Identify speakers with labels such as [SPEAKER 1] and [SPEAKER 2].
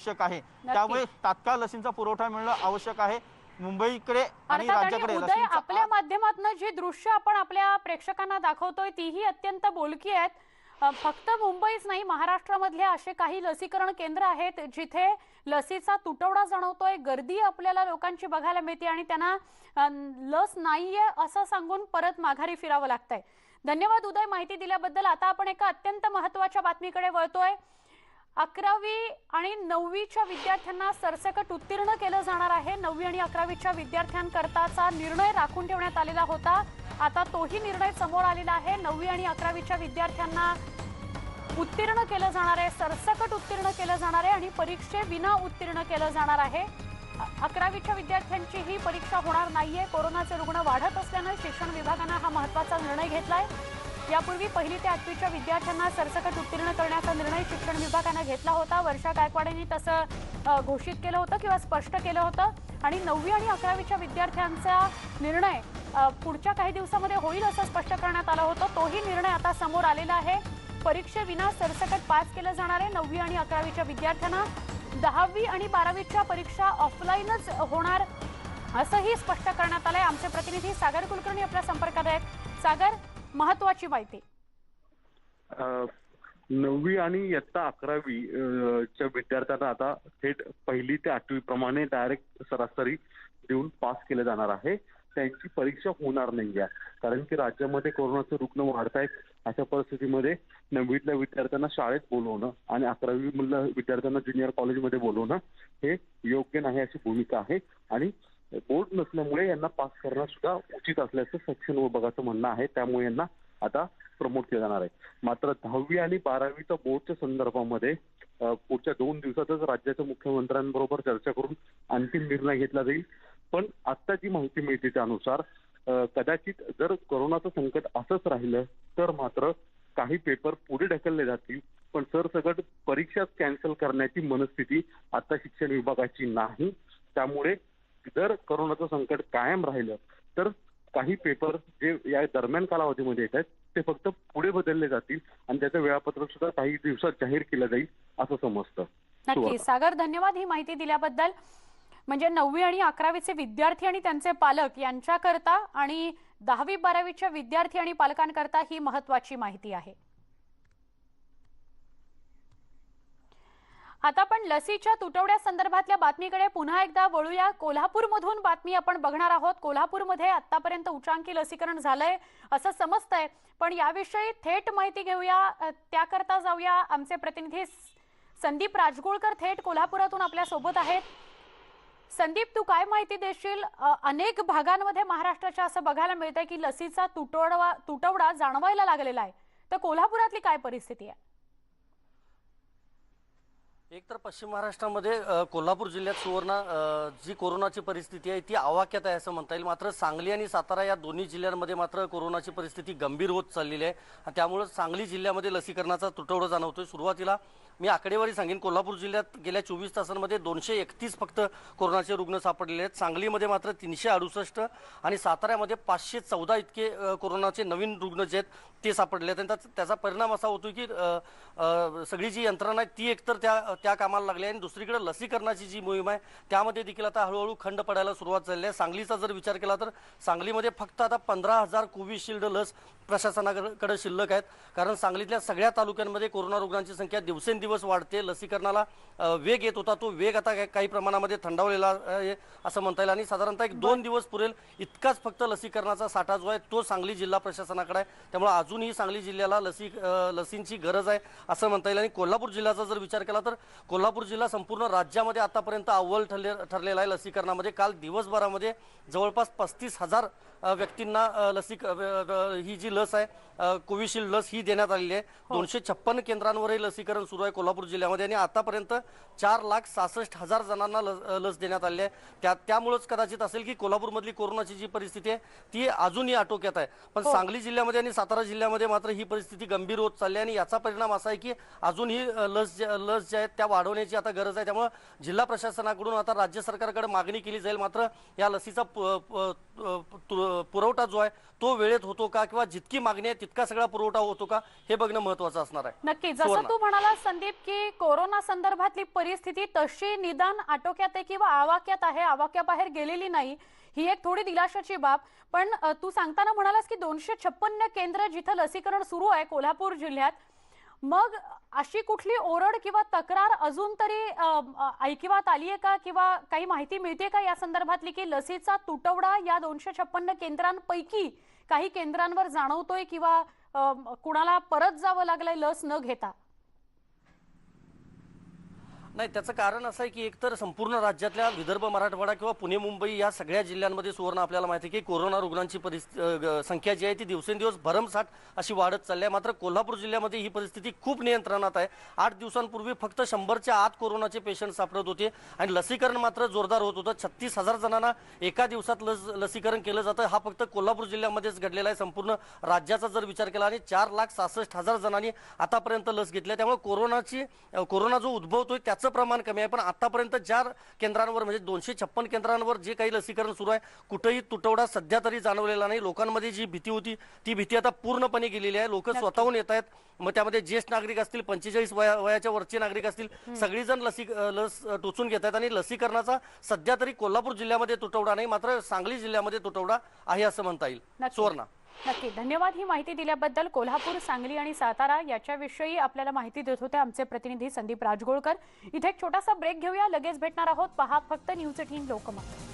[SPEAKER 1] आवश्यक आहे. त्यामुळे तात्काळ लसींचा पुरवठा मिळणं आवश्यक आहे. मुंबईकडे आणि राज्याकडे
[SPEAKER 2] आपल्या माध्यमातून जी दृश्य आपण आपल्या प्रेक्षकांना दाखवतोय तीही अत्यंत बोलकी आहेत. फक्त मुंबईच नाही महाराष्ट्रामधले असे काही लसीकरण केंद्र आहेत जिथे लसीचा तुटवडा जाणवतोय गर्दी आपल्याला लोकांची बघायला मिळते आणि त्यांना लस नाहीये असं सांगून परत माघारी फिरावं लागतंय. धन्यवाद उदय माहिती दिल्याबद्दल. आता आपण एका अत्यंत महत्त्वाच्या बातमीकडे वळतोय. अकरावी आणि नववीच्या विद्यार्थ्यांना सरसकट उत्तीर्ण केलं जाणार आहे. नववी आणि अकरावीच्या विद्यार्थ्यांकरताचा निर्णय राखून ठेवण्यात आलेला होता. आता तोही निर्णय समोर आलेला आहे. नववी आणि अकरावीच्या विद्यार्थ्यांना उत्तीर्ण केलं जाणार आहे. सरसकट उत्तीर्ण केलं जाणार आहे आणि परीक्षेविना उत्तीर्ण केलं जाणार आहे. अकरावीच्या विद्यार्थ्यांची ही परीक्षा होणार नाहीये. कोरोनाचे रुग्ण वाढत असल्यानं शिक्षण विभागानं हा महत्त्वाचा निर्णय घेतलाय. यापूर्वी पहिली ते आठवीच्या विद्यार्थ्यांना सरसकट उत्तीर्ण करण्याचा निर्णय शिक्षण विभागानं घेतला होता. वर्षा गायकवाडेंनी तसं घोषित केलं होतं किंवा स्पष्ट केलं होतं. आणि नववी आणि अकरावीच्या विद्यार्थ्यांचा निर्णय पुढच्या काही दिवसामध्ये होईल असं स्पष्ट करण्यात आलं होतं. तोही निर्णय आता समोर आलेला आहे. परीक्षेविना सरसकट पास केलं जाणार आहे नववी आणि अकरावीच्या विद्यार्थ्यांना. दहावी आणि बारावीच्या परीक्षा ऑफलाईनच होणार असंही स्पष्ट करण्यात आलंय. आमचे प्रतिनिधी सागर कुलकर्णी आपल्या संपर्कात आहेत. सागर महत्वाची माहिती.
[SPEAKER 3] नववी आणि इयत्ता अकरावी च्या विद्यार्थ्यांना आता थेट पहिली ते आठवी प्रमाणे डायरेक्ट सरासरी देऊन पास केले जाणार आहे. त्यांची परीक्षा होणार नाहीये कारण की राज्यामध्ये कोरोनाचे रुग्ण वाढत आहेत अशा परिस्थितीमध्ये नववीतल्या विद्यार्थ्यांना शाळेत बोलवणं आणि अकरावी मुलं विद्यार्थ्यांना ज्युनियर कॉलेजमध्ये बोलवणं हे योग्य नाही अशी भूमिका आहे. आणि बोर्ड नसल्यामुळे यांना पास करणं सुद्धा उचित असल्याचं शिक्षण विभागाचं म्हणणं आहे. त्यामुळे यांना आता प्रमोट केलं जाणार आहे. मात्र दहावी आणि बारावीच्या बोर्डच्या संदर्भामध्ये पुढच्या दोन दिवसातच राज्याच्या मुख्यमंत्र्यांबरोबर चर्चा करून अंतिम निर्णय घेतला जाईल. पण आत्ता जी माहिती मिळते त्यानुसार कदाचित जर कोरोनाचं संकट असंच राहिलं तर मात्र काही पेपर पुढे ढकलले जातील. पण सरसकट परीक्षाच कॅन्सल करण्याची मनस्थिती आता शिक्षण विभागाची नाही. त्यामुळे जर कोरोनाचं संकट कायम राहिलं तर काही पेपर जे या दरम्यान कालावधीमध्ये येत आहेत ते फक्त पुढे बदलले जातील आणि त्याचं वेळापत्रक सुद्धा काही दिवसात जाहीर केलं जाईल असं समजतं.
[SPEAKER 2] नक्की. सागर धन्यवाद ही माहिती दिल्याबद्दल. म्हणजे नववी आणि अकरावीचे विद्यार्थी आणि त्यांचे पालक यांच्याकरता आणि दहावी बारावीच्या विद्यार्थी आणि पालकांकरता ही महत्वाची माहिती आहे. आता आपण लसीच्या तुटवड्या संदर्भातल्या बातमीकडे पुन्हा एकदा वळूया. कोल्हापूरमधून बातमी आपण बघणार आहोत. कोल्हापूरमध्ये आतापर्यंत उच्चांकी लसीकरण झालंय असं समजतंय. पण याविषयी थेट माहिती घेऊया. त्याकरता जाऊया. आमचे प्रतिनिधी संदीप राजगुळकर थेट कोल्हापुरातून आपल्यासोबत आहेत. संदीप तू काय माहिती देशील? अनेक भागांमध्ये महाराष्ट्राच्या असं बघायला मिळतंय की लसीचा तुटवडा तुटवडा जाणवायला लागलेला आहे. तर कोल्हापुरातली काय परिस्थिती आहे?
[SPEAKER 4] एक तर पश्चिम महाराष्ट्रामध्ये कोल्हापूर जिल्ह्यात सुवर्ण जी कोरोनाची परिस्थिती आहे ती आवाक्यात आहे असं म्हणता येईल. मात्र सांगली आणि सातारा या दोन्ही जिल्ह्यांमध्ये मात्र कोरोनाची परिस्थिती गंभीर होत चाललेली आहे. त्यामुळं त्यामुळे सांगली जिल्ह्यामध्ये लसीकरणाचा तुटवडा जाणवतोय. सुरुवातीला मी आकडेवारी सांगेन कोल्हापूर जिल्ह्यात गेल्या चोवीस तासांमध्ये दोनशे एकतीस फक्त कोरोनाचे रुग्ण सापडलेले आहेत. सांगलीमध्ये मात्र तीनशे अडुसष्ट आणि साताऱ्यामध्ये पाचशे चौदा इतके कोरोनाचे नवीन रुग्ण जे आहेत ते सापडले आहेत. आणि त्याचा- परिणाम असा होतो की सगळी जी यंत्रणा आहे ती एकतर त्या त्या कामाला लागली आहे. आणि दुसरीकडे लसीकरणाची जी मोहीम आहे त्यामध्ये देखील आता हळूहळू खंड पडायला सुरुवात झालेली आहे. सांगलीचा जर विचार केला तर सांगलीमध्ये फक्त आता पंधरा हजार कोविशिल्ड लस प्रशासनाकडे शिल्लक आहेत. कारण सांगलीतल्या सगळ्या तालुक्यांमध्ये कोरोना रुग्णांची संख्या दिवसेंदिवस वाढते. लसीकरणाला वेग येत होता. तो वेग आता काही- प्रमाणामध्ये थंडावलेला आहे असं म्हणता येईल. आणि साधारणतः एक दोन दिवस पुरेल इतकाच फक्त लसीकरणाचा साठा जो आहे तो सांगली जिल्हा प्रशासनाकडे आहे. त्यामुळे अजूनही सांगली जिल्ह्याला लसी लसींची गरज आहे असं म्हणता येईल. आणि कोल्हापूर जिल्ह्याचा जर विचार केला तर कोल्हापूर जिल्हा संपूर्ण राज्यामध्ये आतापर्यंत अव्वल ठरले ठरलेला आहे लसीकरणामध्ये. काल दिवसभरामध्ये जवळपास पस्तीस हजार व्यक्तींना अ, लसी अ, अ, ही जी लस आहे कोविशिल्ड लस ही देण्यात आलेली आहे. दोनशे छप्पन केंद्रांवरही लसीकरण सुरू आहे कोल्हापूर जिल्ह्यामध्ये आणि आतापर्यंत चार लाख सहासष्ट हजार जणांना लस लस देण्यात आली आहे. त्या त्यामुळेच कदाचित असेल की कोल्हापूरमधली कोरोनाची जी परिस्थिती आहे ती अजूनही आटोक्यात आहे. पण सांगली जिल्ह्यामध्ये आणि सातारा जिल्ह्यामध्ये मात्र ही परिस्थिती गंभीर होत चालली आहे आणि याचा परिणाम असा आहे की अजूनही लस ज्या- लस ज्या आहेत त्या वाढवण्याची आता गरज आहे. त्यामुळे जिल्हा प्रशासनाकडून आता राज्य सरकारकडे मागणी केली जाईल मात्र या लसीचा पुरवठा जो आहे तो वेळेत होतो का? किंवा जितकी मागणी आहे तितका सगळा पुरवठा होतो का? हे बघणं महत्वाचं असणार आहे.
[SPEAKER 2] नक्की जसं. तू म्हणाला संदीप की कोरोना संदर्भातली परिस्थिती तशी निदान आटोक्यात आहे किंवा आवाक्यात आहे आवाक्याबाहेर गेलेली नाही ही एक थोडी दिलाशाची बाब. पण तू सांगताना म्हणालास की दोनशे छप्पन्न केंद्र जिथं लसीकरण सुरू आहे कोल्हापूर जिल्ह्यात मग अशी कुठली ओरड किंवा तक्रार अजून तरी ऐकिवात आली आहे का? किंवा काही माहिती मिळते का या संदर्भातली की लसीचा तुटवडा या दोनशे छप्पन्न केंद्रांपैकी काही केंद्रांवर जाणवतोय किंवा कुणाला परत जावं लागलंय लस न घेता?
[SPEAKER 4] नाही त्याचं कारण असं आहे की एकतर संपूर्ण राज्यातल्या विदर्भ मराठवाडा किंवा पुणे मुंबई या सगळ्या जिल्ह्यांमध्ये सुवर्ण आपल्याला माहिती आहे की कोरोना रुग्णांची परिस्थिती संख्या जी आहे ती दिवसेंदिवस भरमसाठ अशी वाढत चालली आहे. मात्र कोल्हापूर जिल्ह्यामध्ये ही परिस्थिती खूप नियंत्रणात आहे. आठ दिवसांपूर्वी फक्त शंभरच्या आत कोरोनाचे पेशंट सापडत होते आणि लसीकरण मात्र जोरदार होत होतं. छत्तीस हजार जणांना एका दिवसात लस लसीकरण केलं जातं. हा फक्त कोल्हापूर जिल्ह्यामध्येच घडलेला आहे. संपूर्ण राज्याचा जर विचार केला आणि चार लाख सहासष्ट हजार जणांनी आतापर्यंत लस घेतली आहे. त्यामुळे कोरोनाची कोरोना जो उद्भवतोय त्याचं प्रमाण कमी आहे. पण आतापर्यंत ज्या केंद्रांवर म्हणजे दोनशे छप्पन केंद्रांवर जे काही लसीकरण सुरू आहे कुठेही तुटवडा सध्या तरी जाणवलेला नाही. लोकांमध्ये जी भीती होती ती भीती आता पूर्णपणे गेलेली आहे. लोक स्वतःहून येत आहेत. मग त्यामध्ये ज्येष्ठ नागरिक असतील पंचेचाळीस वया वयाच्या वरचे नागरिक असतील सगळीजण लसी लस टोचून घेत आहेत. आणि लसीकरणाचा सध्या तरी कोल्हापूर जिल्ह्यामध्ये तुटवडा नाही मात्र सांगली जिल्ह्यामध्ये तुटवडा आहे असं म्हणता येईल. सुवर्णा.
[SPEAKER 2] नक्की. धन्यवाद ही माहिती दिल्याबद्दल कोल्हापूर सांगली आणि सातारा याच्याविषयी आपल्याला माहिती देत होते आमचे प्रतिनिधी संदीप राजगोळकर. इथे एक छोटासा ब्रेक घेऊया. लगेच भेटणार आहोत. पहा फक्त न्यूज एटीन लोकमत.